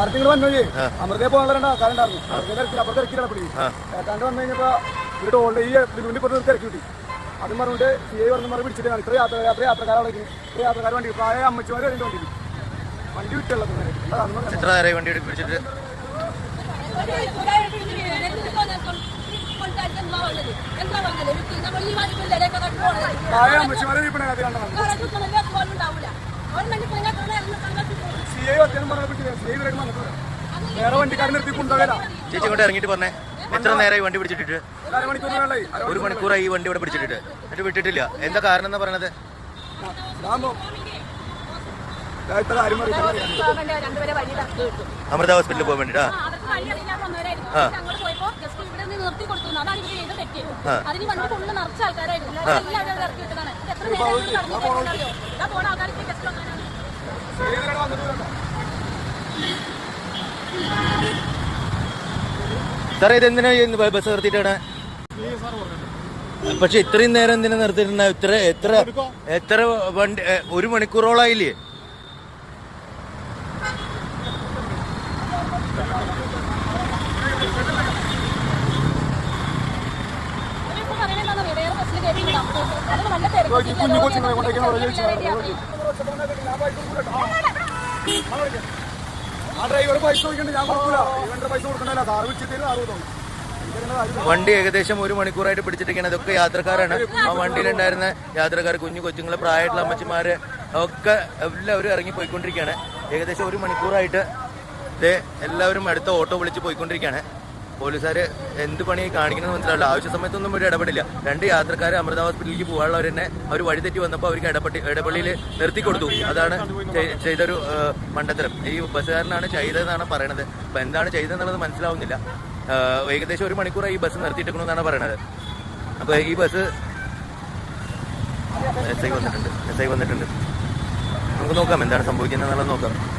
കാർത്തിങ്ങൾ വന്നു അമൃതയെ പോകാനുള്ള കാലുണ്ടായിരുന്നു അപ്പുറത്ത് ഇറക്കിയിട്ടാണ് പിടി കണ്ടു വന്നു കഴിഞ്ഞപ്പോ ഇവിടെ ഓൾഡ് ഈ ലുണ്ടി പുറത്ത് ഇറക്കി കിട്ടി. അതും പറഞ്ഞിട്ട് സി ഐ പറഞ്ഞു പറഞ്ഞ് പിടിച്ചിട്ട് ഇത്ര യാത്ര യാത്ര യാത്രക്കാരെ ഇത്ര യാത്രക്കാർ വണ്ടി പ്രായ അമ്മച്ചിമാരെ രണ്ട് വണ്ടി. വണ്ടി വിട്ടുള്ളത് വണ്ടി പിടിച്ചിട്ട്? പ്രായ അമ്മച്ചിമാരെ ഇപ്പൊ അത് കണ്ടതാണ് സി ഐ അത്യാവശ്യം പറഞ്ഞ പിടിച്ചില്ല സി ഐ ഇവരൊക്കെ വന്നിട്ടുണ്ട് വേറെ വണ്ടിക്കാരൻ നിർത്തി ചേച്ചി ഇങ്ങോട്ട് ഇറങ്ങിയിട്ട് പറഞ്ഞേ. എത്ര നേരമായി വണ്ടി പിടിച്ചിട്ടിട്ട്? ഒരു മണിക്കൂറായി ഈ വണ്ടി ഇവിടെ പിടിച്ചിട്ടിട്ട്. എന്നിട്ട് വിട്ടിട്ടില്ല. എന്താ കാരണം എന്നാ പറയണത്? അമൃത ഹോസ്പിറ്റലിൽ പോകാൻ വേണ്ടിട്ടാ? ആ സാറേ ഇത് എന്തിനാ ഈ ബസ് നിർത്തിയിട്ടാണ് പക്ഷെ ഇത്രയും നേരം എന്തിനാ നിർത്തിയിട്ടുണ്ട? ഇത്ര എത്ര എത്ര വണ്ടി ഒരു മണിക്കൂറോളായില്ലേ? കുഞ്ഞു കൊച്ചുങ്ങളെ കൊണ്ടേക്കാൻ പറഞ്ഞു ചോദിച്ചു ആ ഡ്രൈവർ പൈസ ചോദിക്കണ്ട ഞാൻ കൊടുക്കൂല. ഇവന്റെ പൈസ കൊടുക്കണ്ടല്ല. സാറ് വിളിച്ചിട്ട് അറുപതോ വണ്ടി ഏകദേശം ഒരു മണിക്കൂറായിട്ട് പിടിച്ചിട്ടിരിക്കുകയാണ് ഇതൊക്കെ യാത്രക്കാരാണ്. ആ വണ്ടിയിലുണ്ടായിരുന്ന യാത്രക്കാർ കുഞ്ഞു കൊച്ചുങ്ങൾ പ്രായമായിട്ടുള്ള അമ്മച്ചിമാര് ഒക്കെ എല്ലാവരും ഇറങ്ങി പോയിക്കൊണ്ടിരിക്കുകയാണ് ഏകദേശം ഒരു മണിക്കൂറായിട്ട് എല്ലാവരും അടുത്ത ഓട്ടോ വിളിച്ച് പോയിക്കൊണ്ടിരിക്കുകയാണ്. പോലീസുകാർ എന്ത് പണി കാണിക്കണമെന്ന് മനസ്സിലാവില്ല. ആവശ്യ സമയത്തൊന്നും ഒരു ഇടപെടില്ല. രണ്ട് യാത്രക്കാർ അമൃത ഹോസ്പിറ്റലിലേക്ക് പോകാനുള്ളവർ തന്നെ അവർ വഴിതെറ്റി വന്നപ്പോൾ അവർക്ക് ഇടപെട്ടി ഇടപള്ളിയിൽ നിർത്തി കൊടുത്തു. അതാണ് ചെയ്- ചെയ്തൊരു മണ്ടത്തരം. ഈ ബസ്സുകാരനാണ് ചെയ്തതെന്നാണ് പറയണത്. അപ്പം എന്താണ് ചെയ്തതെന്നുള്ളത് മനസ്സിലാവുന്നില്ല. ഏകദേശം ഒരു മണിക്കൂറായി ഈ ബസ് നിർത്തിയിട്ടെന്നാണ് പറയണത്. അപ്പോൾ ഈ ബസ് എസ് ഐ വന്നിട്ടുണ്ട്. എസ് ഐ വന്നിട്ടുണ്ട്. നമുക്ക് നോക്കാം എന്താണ് സംഭവിക്കുന്നത് എന്നുള്ളത് നോക്കാം.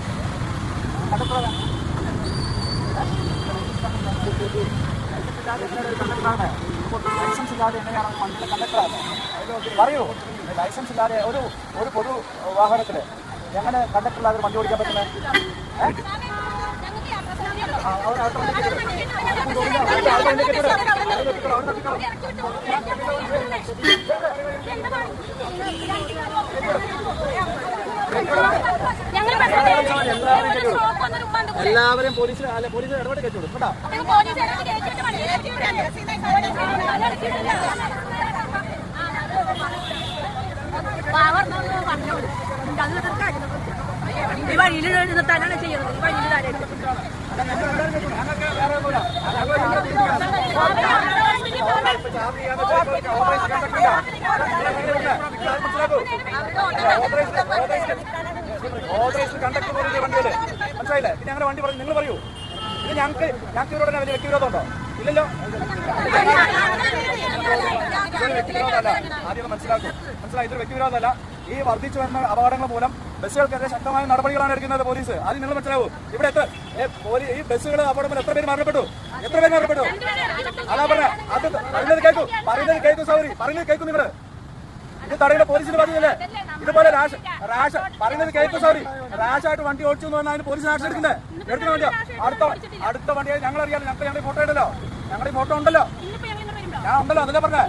ലൈസൻസ് ഇല്ലാതെ എങ്ങനെയാണ് വണ്ടിയുടെ കണ്ടക്ടറാണ് പറയൂ ലൈസൻസ് ഇല്ലാതെ ഒരു ഒരു പൊതു വാഹനത്തിൽ എങ്ങനെ കണ്ടക്ടറില്ലാതെ വണ്ടി ഓടിക്കാൻ പറ്റുന്നത് ഞങ്ങൾക്ക് എല്ലാവരെയും പോലീസിൽ അല്ല പോലീസ് ഇടപെട്ട് കയറ്റി വിടും കേട്ടോ? ഈ വഴിയിൽ നിർത്താനാണ് ചെയ്യുന്നത്. ഈ വഴിയിൽ ഓതറൈസ്ഡ് കണ്ടക്ടർ പറയുന്ന വണ്ടിയിൽ മനസ്സിലായില്ലേ പിന്നെ അങ്ങനെ വണ്ടി പറഞ്ഞു നിങ്ങൾ പറയൂ ഇത് ഞങ്ങൾക്ക് ഞങ്ങൾക്ക് ഇവരോട് വലിയ വ്യക്തിവിരോധം ഉണ്ടോ ഇല്ലല്ലോ വ്യക്തിവിരോധമല്ല ആദ്യം മനസ്സിലാക്കും മനസ്സിലായി ഇതൊരു വ്യക്തിവിരോധമല്ല ഈ വർദ്ധിച്ചു വരുന്ന അപകടങ്ങൾ മൂലം ബസ്സുകൾക്കെതിരെ ശക്തമായ നടപടികളാണ് എടുക്കുന്നത് പോലീസ് ആദ്യം നിങ്ങൾ മനസ്സിലാവും ഇവിടെ എത്ര ഈ ബസ്സുകൾ അപകടം എത്ര പേര് മരണപ്പെട്ടു? എത്ര പേര് മരണപ്പെട്ടു? അതാ പറഞ്ഞ. അത് പറയുന്നത് കേൾക്കൂ. പറയുന്നത് കേൾക്കൂ സൗരി. പറയുന്നത് കേൾക്കൂ നിങ്ങൾ ഇത് തടയുന്ന പോലീസിന് പറഞ്ഞില്ലേ ഇതുപോലെ രാഷ രാഷ. പറയുന്നത് കേൾക്കൂ സൗരി. റാഷായിട്ട് വണ്ടി ഓടിച്ചു എന്ന് പറഞ്ഞാൽ പോലീസ് ആക്ഷൻ എടുക്കുന്നത് എടുക്കുന്ന വണ്ടിയോ? അടുത്ത അടുത്ത വണ്ടിയായി ഞങ്ങൾ അറിയാലോ ഞങ്ങൾ ഞങ്ങളുടെ ഫോട്ടോ ഉണ്ടല്ലോ ഞങ്ങളുടെ ഫോട്ടോ ഉണ്ടല്ലോ. ഞാൻ ഉണ്ടല്ലോ അതല്ലേ പറഞ്ഞേ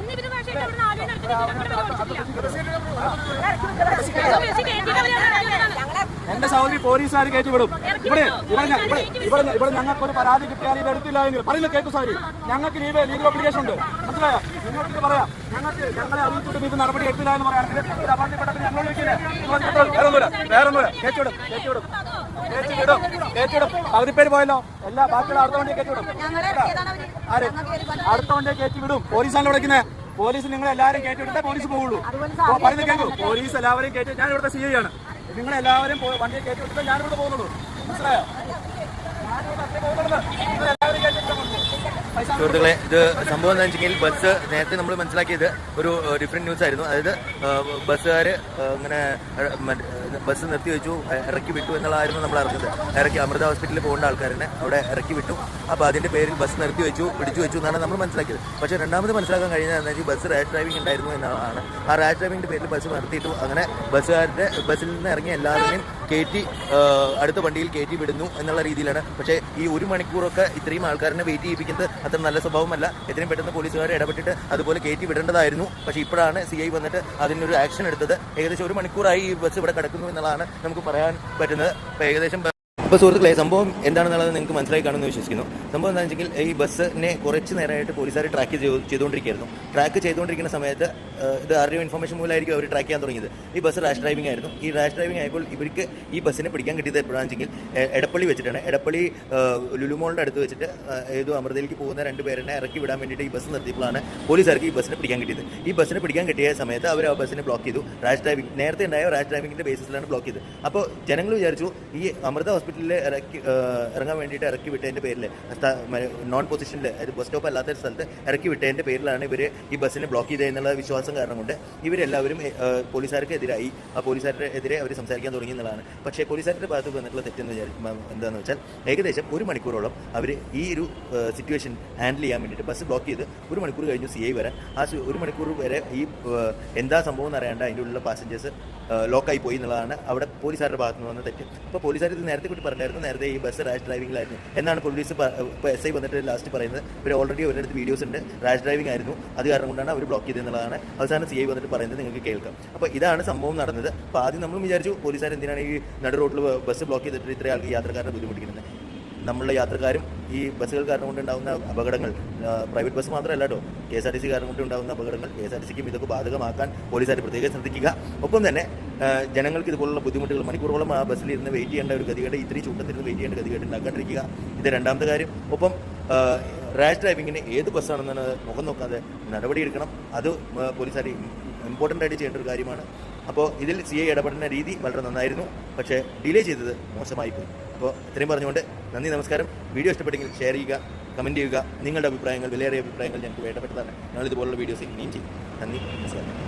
എന്റെ സഹോദരി പോലീസുകാർ കയറ്റി വിടും ഇവിടെ ഇവിടെ ഇവിടെ ഇവിടെ ഇവിടെ ഞങ്ങൾക്ക് ഒരു പരാതി കിട്ടിയാൽ ഇത് എടുത്തില്ല എങ്കിൽ പറയുന്നത് കേൾക്കും സാരി ഞങ്ങൾക്ക് ലീവ് ലീഗൽ അപ്ലിക്കേഷൻ ഉണ്ട് മനസ്സിലായോ നിങ്ങൾക്ക് പറയാം ഞങ്ങൾക്ക് ഞങ്ങളെ അറിയിച്ചിട്ട് ഇത് നടപടി എടുത്തില്ല എന്ന് പറയുകയാണെങ്കിൽ വേറെ അപകടപ്പെട്ടപ്പോൾ ഞങ്ങൾ വിളിക്കില്ലേ വേറൊന്നുമില്ല വേറൊന്നുമില്ല കയറ്റി വിടും കയറ്റി വിടും കയറ്റി വിടും കയറ്റി വിടും പകുതി പേര് പോയല്ലോ. എല്ലാ ബാക്കിയുള്ള അടുത്ത വണ്ടിയെ കയറ്റിവിടും. ആര്? അടുത്ത വണ്ടിയെ കയറ്റിവിടും. പോലീസാണ് വിളിക്കുന്നത് പോലീസ് നിങ്ങൾ എല്ലാവരും കയറ്റിവിടുത്തേ പോലീസ് പോകുള്ളൂ പറയുന്നത് കേൾക്കൂ. പോലീസ് എല്ലാവരും കയറ്റി ഞാൻ ഇവിടുത്തെ സി ഐ ആണ്. നിങ്ങൾ എല്ലാവരും വണ്ടിയെ കയറ്റി ഞാൻ ഇവിടെ പോകുന്നുള്ളൂ. മനസ്സിലായോ? ഞാനിവിടെ അത്രേ പോകുന്നുള്ളൂ നിങ്ങൾ എല്ലാവരും കയറ്റി വിട്ടാൽ മതി. സുഹൃത്തുക്കളെ ഇത് സംഭവം എന്താ വെച്ചെങ്കിൽ ബസ് നേരത്തെ നമ്മൾ മനസ്സിലാക്കിയത് ഒരു ഡിഫറെന്റ് ന്യൂസ് ആയിരുന്നു. അതായത് ബസ്സുകാർ ഇങ്ങനെ ബസ് നിർത്തി വെച്ചു ഇറക്കി വിട്ടു എന്നുള്ളതായിരുന്നു നമ്മൾ അറിഞ്ഞത്. ഇറക്കി അമൃത ഹോസ്പിറ്റലിൽ പോകേണ്ട ആൾക്കാരനെ അവിടെ ഇറക്കി വിട്ടു. അപ്പോൾ അതിന്റെ പേരിൽ ബസ് നിർത്തി വെച്ചു പിടിച്ചു വെച്ചു എന്നാണ് നമ്മൾ മനസ്സിലാക്കിയത്. പക്ഷേ രണ്ടാമത് മനസ്സിലാക്കാൻ കഴിഞ്ഞത് എന്താ വെച്ചാൽ ബസ് റാഷ് ഡ്രൈവിംഗ് ഉണ്ടായിരുന്നു എന്നാണ്. ആ റാഷ് ഡ്രൈവിംഗിന്റെ പേരിൽ ബസ് നിർത്തിയിട്ടു. അങ്ങനെ ബസ്സുകാരുടെ ബസ്സിൽ നിന്ന് ഇറങ്ങിയ എല്ലാവരെയും കയറ്റി അടുത്ത വണ്ടിയിൽ കയറ്റി വിടുന്നു എന്നുള്ള രീതിയിലാണ്. പക്ഷേ ഈ ഒരു മണിക്കൂറൊക്കെ ഇത്രയും ആൾക്കാരനെ വെയിറ്റ് ചെയ്യിപ്പിക്കുന്നത് അത്ര നല്ല സ്വഭാവമല്ല. എത്രയും പെട്ടെന്ന് പോലീസുകാരെ ഇടപെട്ടിട്ട് അതുപോലെ കയറ്റി വിടേണ്ടതായിരുന്നു. പക്ഷെ ഇപ്പോഴാണ് സി ഐ വന്നിട്ട് അതിനൊരു ആക്ഷൻ എടുത്തത്. ഏകദേശം ഒരു മണിക്കൂറായി ഈ ബസ് ഇവിടെ കിടക്കുന്നു എന്നുള്ളതാണ് നമുക്ക് പറയാൻ പറ്റുന്നത്. ഏകദേശം അപ്പോൾ സുഹൃത്തുക്കളെ സംഭവം എന്താണെന്നുള്ളത് നിങ്ങൾക്ക് മനസ്സിലായി കാണുമെന്ന് വിശ്വസിക്കുന്നു. സംഭവം എന്താണെന്ന് വെച്ചെങ്കിൽ ഈ ബസ്സിനെ കുറച്ച് നേരമായിട്ട് പോലീസുകാർ ട്രാക്ക് ചെയ്തുകൊണ്ടിരിക്കുകയായിരുന്നു. ട്രാക്ക് ചെയ്തുകൊണ്ടിരിക്കുന്ന സമയത്ത് ഇത് ആരുടെയോ ഇൻഫർമേഷൻ മൂലമായിരിക്കും അവർ ട്രാക്ക് ചെയ്യാൻ തുടങ്ങിയത്. ഈ ബസ് റാഷ് ഡ്രൈവിംഗ് ആയിരുന്നു. ഈ റാഷ് ഡ്രൈവിംഗ് ആയപ്പോൾ ഇവർക്ക് ഈ ബസ്സിനെ പിടിക്കാൻ കിട്ടിയത് എപ്പോഴാണെന്ന് വെച്ചെങ്കിൽ എടപ്പള്ളി വെച്ചിട്ടാണ്. എടപ്പള്ളി ലുലുമോളിന്റെ അടുത്ത് വെച്ചിട്ട് ഏതോ അമൃതയിലേക്ക് പോകുന്ന രണ്ട് പേരെ ഇറക്കി വിടാൻ വേണ്ടിയിട്ട് ഈ ബസ് നിർത്തിയപ്പോഴാണ് പോലീസുകാർക്ക് ഈ ബസ്സിനെ പിടിക്കാൻ കിട്ടിയത്. ഈ ബസ്സിനെ പിടിക്കാൻ കിട്ടിയ സമയത്ത് അവർ ആ ബസ്സിനെ ബ്ലോക്ക് ചെയ്തു. റാഷ് ഡ്രൈവിംഗ് നേരത്തെ ഉണ്ടായ റാഷ് ഡ്രൈവിംഗിന്റെ ബേസിസിലാണ് ബ്ലോക്ക് ചെയ്തത്. അപ്പോൾ ജനങ്ങൾ വിചാരിച്ചു ഈ അമൃത ഹോസ്പിറ്റലിൽ ഇറക്കി ഇറങ്ങാൻ വേണ്ടിയിട്ട് ഇറക്കി വിട്ടതിന്റെ പേരിൽ നോൺ പൊസിഷനിൽ അതായത് ബസ് സ്റ്റോപ്പ് അല്ലാത്ത ഒരു സ്ഥലത്ത് ഇറക്കി വിട്ടതിന്റെ പേരിലാണ് ഇവർ ഈ ബസ്സിനെ ബ്ലോക്ക് ചെയ്തത് എന്നുള്ള വിശ്വാസം കാരണം കൊണ്ട് ഇവരെല്ലാവരും പോലീസുകാർക്ക് എതിരായി. ആ പോലീസുകാരുടെ എതിരെ അവർ സംസാരിക്കാൻ തുടങ്ങി എന്നുള്ളതാണ്. പക്ഷേ പോലീസുകാരുടെ ഭാഗത്ത് വന്നിട്ടുള്ള തെറ്റെന്ന് വിചാരി എന്താണെന്ന് വെച്ചാൽ ഏകദേശം ഒരു മണിക്കൂറോളം അവർ ഈ ഒരു സിറ്റുവേഷൻ ഹാൻഡിൽ ചെയ്യാൻ വേണ്ടിയിട്ട് ബസ് ബ്ലോക്ക് ചെയ്ത് ഒരു മണിക്കൂർ കഴിഞ്ഞു സി ഐ വരാൻ. ആ ഒരു മണിക്കൂർ വരെ ഈ എന്താ സംഭവം എന്ന് അറിയാണ്ട് അതിന്റെ ഉള്ളിലുള്ള പാസഞ്ചേഴ്സ് ലോക്കായി പോയി എന്നുള്ളതാണ് അവിടെ പോലീസുകാരുടെ ഭാഗത്ത് നിന്ന് വന്ന തെറ്റ്. അപ്പോൾ പോലീസുകാർ ഇത് നേരത്തെ കൂട്ടി പറഞ്ഞായിരുന്നു. നേരത്തെ ഈ ബസ് റാഷ് ഡ്രൈവിംഗിലായിരുന്നു. എന്നാണ് പോലീസ് എസ് ഐ വന്നിട്ട് ലാസ്റ്റ് പറയുന്നത്. ഇവർ ഓൾറെഡി ഒരിടത്ത് വീഡിയോസ് ഉണ്ട്. റാഷ് ഡ്രൈവിംഗ് ആയിരുന്നു. അത് കാരണം കൊണ്ടാണ് അവർ ബ്ലോക്ക് ചെയ്തതെന്നുള്ളതാണ് അവസാനം സി ഐ വന്നിട്ട് പറയുന്നത് നിങ്ങൾക്ക് കേൾക്കാം. അപ്പോൾ ഇതാണ് സംഭവം നടന്നത്. അപ്പോൾ ആദ്യം നമ്മൾ വിചാരിച്ചു പോലീസുകാർ എന്തിനാണ് ഈ നടു റോഡിൽ ബസ് ബ്ലോക്ക് ചെയ്തിട്ട് ഇത്രയും ആൾക്ക് യാത്രക്കാരനെ ബുദ്ധിമുട്ടിക്കുന്നത്? നമ്മളുടെ യാത്രക്കാരും ഈ ബസ്സുകൾ കാരണം കൊണ്ടുണ്ടാകുന്ന അപകടങ്ങൾ പ്രൈവറ്റ് ബസ് മാത്രമല്ല കേട്ടോ K S R T C കാരണം കൊണ്ടുണ്ടാകുന്ന അപകടങ്ങൾ കെ എസ് ആർ ടി സിക്കും ഇതൊക്കെ ബാധകമാക്കാൻ പോലീസുകാർ പ്രത്യേകം ശ്രദ്ധിക്കുക. ഒപ്പം തന്നെ ജനങ്ങൾക്ക് ഇതുപോലുള്ള ബുദ്ധിമുട്ടുകൾ മണിക്കൂറോളം ആ ബസ്സിൽ ഇരുന്ന് വെയിറ്റ് ചെയ്യേണ്ട ഒരു ഗതികേട് ഇത്രയും ചൂട്ടത്തിരുന്ന് വെയിറ്റ് ചെയ്യേണ്ട ഗതികേട് ഉണ്ടാക്കാണ്ടിരിക്കുക. ഇത് രണ്ടാമത്തെ കാര്യം. ഒപ്പം റാഷ് ഡ്രൈവിങ്ങിന് ഏത് ബസ്സാണെന്നാണ് മുഖം നോക്കാതെ നടപടിയെടുക്കണം അത് പോലീസുകാർ ഇമ്പോർട്ടന്റ് ആയിട്ട് ചെയ്യേണ്ട ഒരു കാര്യമാണ്. അപ്പോൾ ഇതിൽ സി ഐ ഇടപെടുന്ന രീതി വളരെ നന്നായിരുന്നു. പക്ഷേ ഡിലേ ചെയ്തത് മോശമായിപ്പോയി. അപ്പോൾ ഇത്രയും പറഞ്ഞുകൊണ്ട് നന്ദി നമസ്കാരം. വീഡിയോ ഇഷ്ടപ്പെട്ടെങ്കിൽ ഷെയർ ചെയ്യുക കമന്റ് ചെയ്യുക. നിങ്ങളുടെ അഭിപ്രായങ്ങൾ വിലയേറിയ അഭിപ്രായങ്ങൾ ഞങ്ങൾക്ക് വേണ്ടപ്പെട്ടതാണ്. ഞങ്ങൾ ഇതുപോലുള്ള വീഡിയോസ് ഇനിയും ചെയ്യും. നന്ദി നമസ്കാരം.